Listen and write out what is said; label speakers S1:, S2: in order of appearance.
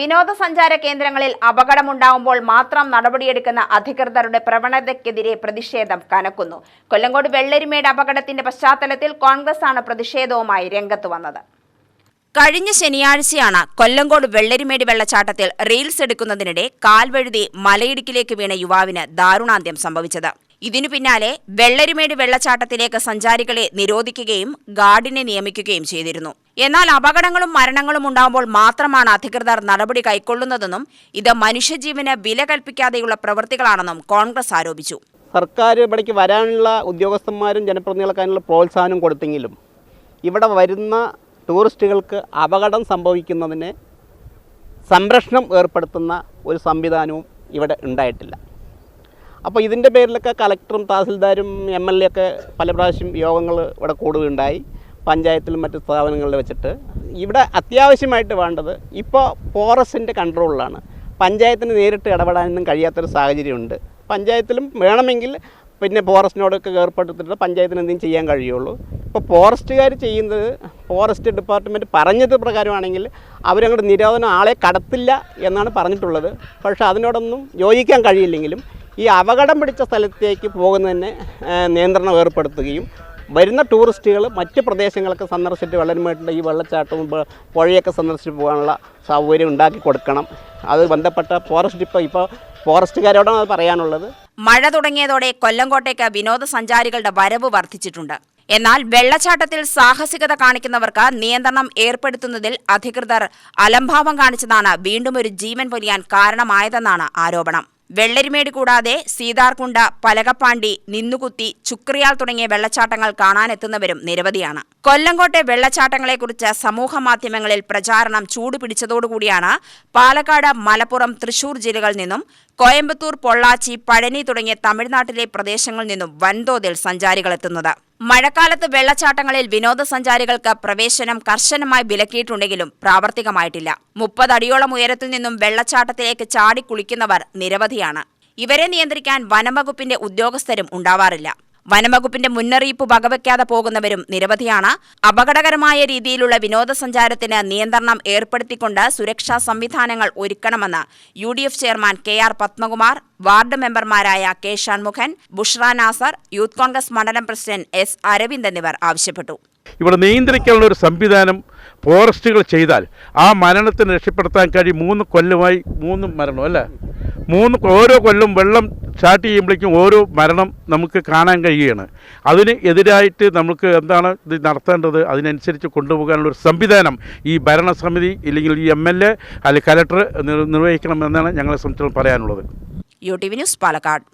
S1: വിനോദസഞ്ചാര കേന്ദ്രങ്ങളിൽ അപകടമുണ്ടാകുമ്പോൾ മാത്രം നടപടിയെടുക്കുന്ന അധികൃതരുടെ പ്രവണതയ്ക്കെതിരെ പ്രതിഷേധം കനക്കുന്നു. കൊല്ലങ്കോട് വെള്ളരിമേട് അപകടത്തിന്റെ പശ്ചാത്തലത്തിൽ കോൺഗ്രസ് ആണ് പ്രതിഷേധവുമായി രംഗത്ത് വന്നത്. കഴിഞ്ഞ ശനിയാഴ്ചയാണ് കൊല്ലങ്കോട് വെള്ളരിമേടി വെള്ളച്ചാട്ടത്തിൽ റീൽസ് എടുക്കുന്നതിനിടെ കാൽവഴുതി മലയിടുക്കിലേക്ക് വീണ യുവാവിന് ദാരുണാന്ത്യം സംഭവിച്ചത്. ഇതിനു പിന്നാലെ വെള്ളരിമേട് വെള്ളച്ചാട്ടത്തിലേക്ക് സഞ്ചാരികളെ നിരോധിക്കുകയും ഗാർഡിനെ നിയമിക്കുകയും ചെയ്തിരുന്നു. എന്നാൽ അപകടങ്ങളും മരണങ്ങളും ഉണ്ടാകുമ്പോൾ മാത്രമാണ് അധികൃതർ നടപടി കൈക്കൊള്ളുന്നതെന്നും ഇത് മനുഷ്യജീവന് വില കൽപ്പിക്കാതെയുള്ള പ്രവൃത്തികളാണെന്നും കോൺഗ്രസ് ആരോപിച്ചു.
S2: സർക്കാർ ഇവിടേക്ക് വരാനുള്ള ഉദ്യോഗസ്ഥന്മാരും ജനപ്രതിനിധികൾക്കാനുള്ള പ്രോത്സാഹനം കൊടുത്തെങ്കിലും ഇവിടെ വരുന്ന ടൂറിസ്റ്റുകൾക്ക് അപകടം സംഭവിക്കുന്നതിന് സംരക്ഷണം ഏർപ്പെടുത്തുന്ന ഒരു സംവിധാനവും ഇവിടെ ഉണ്ടായിട്ടില്ല. അപ്പോൾ ഇതിന്റെ പേരിലൊക്കെ കലക്ടറും തഹസിൽദാരും എം എൽ എ ഒക്കെ പല പ്രാവശ്യം യോഗങ്ങൾ ഇവിടെ കൂടുകയുണ്ടായി. പഞ്ചായത്തിലും മറ്റ് സ്ഥാപനങ്ങളിൽ വെച്ചിട്ട് ഇവിടെ അത്യാവശ്യമായിട്ട് വേണ്ടത് ഇപ്പോൾ ഫോറസ്റ്റിന്റെ കൺട്രോളിലാണ്. പഞ്ചായത്തിന് നേരിട്ട് ഇടപെടാനൊന്നും കഴിയാത്തൊരു സാഹചര്യമുണ്ട്. പഞ്ചായത്തിലും വേണമെങ്കിൽ പിന്നെ ഫോറസ്റ്റിനോടൊക്കെ ഏർപ്പെടുത്തിട്ട് പഞ്ചായത്തിന് എന്തെങ്കിലും ചെയ്യാൻ കഴിയുള്ളൂ. ഇപ്പോൾ ഫോറസ്റ്റുകാർ ചെയ്യുന്നത് ഫോറസ്റ്റ് ഡിപ്പാർട്ട്മെന്റ് പറഞ്ഞത് പ്രകാരമാണെങ്കിൽ അവരങ്ങോട്ട് നിരോധനം ആളെ കടത്തില്ല എന്നാണ് പറഞ്ഞിട്ടുള്ളത്. പക്ഷേ അതിനോടൊന്നും യോജിക്കാൻ കഴിയില്ലെങ്കിലും ഈ അപകടം പിടിച്ച സ്ഥലത്തേക്ക് പോകുന്നതിന് നിയന്ത്രണം ഏർപ്പെടുത്തുകയും വരുന്ന ടൂറിസ്റ്റുകൾ മറ്റ് പ്രദേശങ്ങളൊക്കെ സന്ദർശിച്ചിട്ട് വെള്ളരിമേട്ടിന്റെ ഈ വെള്ളച്ചാട്ടവും പുഴയൊക്കെ സന്ദർശിച്ച് പോകാനുള്ള സൗകര്യം ഉണ്ടാക്കി കൊടുക്കണം. അത് ബന്ധപ്പെട്ട ഫോറസ്റ്റ് ഇപ്പോൾ ഇപ്പോൾ ഫോറസ്റ്റുകാരോടാണ് അത് പറയാനുള്ളത്.
S1: മഴ തുടങ്ങിയതോടെ കൊല്ലങ്കോട്ടേക്ക് വിനോദസഞ്ചാരികളുടെ വരവ് വർദ്ധിച്ചിട്ടുണ്ട്. എന്നാൽ വെള്ളച്ചാട്ടത്തിൽ സാഹസികത കാണിക്കുന്നവർക്ക് നിയന്ത്രണം ഏർപ്പെടുത്തുന്നതിൽ അധികൃതർ അലംഭാവം കാണിച്ചതാണ് വീണ്ടും ഒരു ജീവൻ പൊലിയാൻ കാരണമായതെന്നാണ് ആരോപണം. വെള്ളരിമേട് കൂടാതെ സീതാർകുണ്ട പലകപ്പാണ്ടി നിന്നുകുത്തി ചുക്രിയാൽ തുടങ്ങിയ വെള്ളച്ചാട്ടങ്ങൾ കാണാനെത്തുന്നവരും നിരവധിയാണ്. കൊല്ലങ്കോട്ടെ വെള്ളച്ചാട്ടങ്ങളെക്കുറിച്ച് സമൂഹ മാധ്യമങ്ങളിൽ പ്രചാരണം ചൂടുപിടിച്ചതോടുകൂടിയാണ് പാലക്കാട് മലപ്പുറം തൃശൂർ ജില്ലകളിൽ നിന്നും കോയമ്പത്തൂർ പൊള്ളാച്ചി പഴനി തുടങ്ങിയ തമിഴ്നാട്ടിലെ പ്രദേശങ്ങളിൽ നിന്നും വൻതോതിൽ സഞ്ചാരികൾ എത്തുന്നത്. മഴക്കാലത്ത് വെള്ളച്ചാട്ടങ്ങളിൽ വിനോദസഞ്ചാരികൾക്ക് പ്രവേശനം കർശനമായി വിലക്കിയിട്ടുണ്ടെങ്കിലും പ്രാവർത്തികമായിട്ടില്ല. മുപ്പത് അടിയോളം ഉയരത്തിൽ നിന്നും വെള്ളച്ചാട്ടത്തിലേക്ക് ചാടിക്കുളിക്കുന്നവർ നിരവധിയാണ്. ഇവരെ നിയന്ത്രിക്കാൻ വനംവകുപ്പിന്റെ ഉദ്യോഗസ്ഥരും ഉണ്ടാവാറില്ല. വനംവകുപ്പിന്റെ മുന്നറിയിപ്പ് വകവയ്ക്കാതെ പോകുന്നവരും നിരവധിയാണ്. അപകടകരമായ രീതിയിലുള്ള വിനോദസഞ്ചാരത്തിന് നിയന്ത്രണം ഏർപ്പെടുത്തിക്കൊണ്ട് സുരക്ഷാ സംവിധാനങ്ങൾ ഒരുക്കണമെന്ന് U D F chairman K R Padmakumar ward മെമ്പർമാരായ K Shanmughan Bushra Nasar youth congress മണ്ഡലം പ്രസിഡന്റ് എസ് അരവിന്ദ് എന്നിവർ ആവശ്യപ്പെട്ടു.
S3: ഇവിടെ നിയന്ത്രിക്കാനുള്ള ഒരു സംവിധാനം ഫോറസ്റ്റുകൾ ചെയ്താൽ ആ മരണത്തിന് രക്ഷപ്പെടുത്താൻ കഴിയും. മൂന്ന് കൊല്ലമായി മൂന്ന് മരണം അല്ലേ? മൂന്ന് ഓരോ കൊല്ലം വെള്ളം സ്റ്റാർട്ട് ചെയ്യുമ്പോഴേക്കും ഓരോ മരണം നമുക്ക് കാണാൻ കഴിയുകയാണ്. അതിന് എതിരായിട്ട് നമുക്ക് എന്താണ് ഇത് നടത്തേണ്ടത്? അതിനനുസരിച്ച് കൊണ്ടുപോകാനുള്ള ഒരു സംവിധാനം ഈ ഭരണസമിതി ഇല്ലെങ്കിൽ ഈ എം എൽ എ അല്ലെങ്കിൽ കലക്ടർ നിർവഹിക്കണമെന്നാണ് ഞങ്ങളെ സംബന്ധിച്ചിടത്തോളം പറയാനുള്ളത്.
S1: U T V news Palakkad.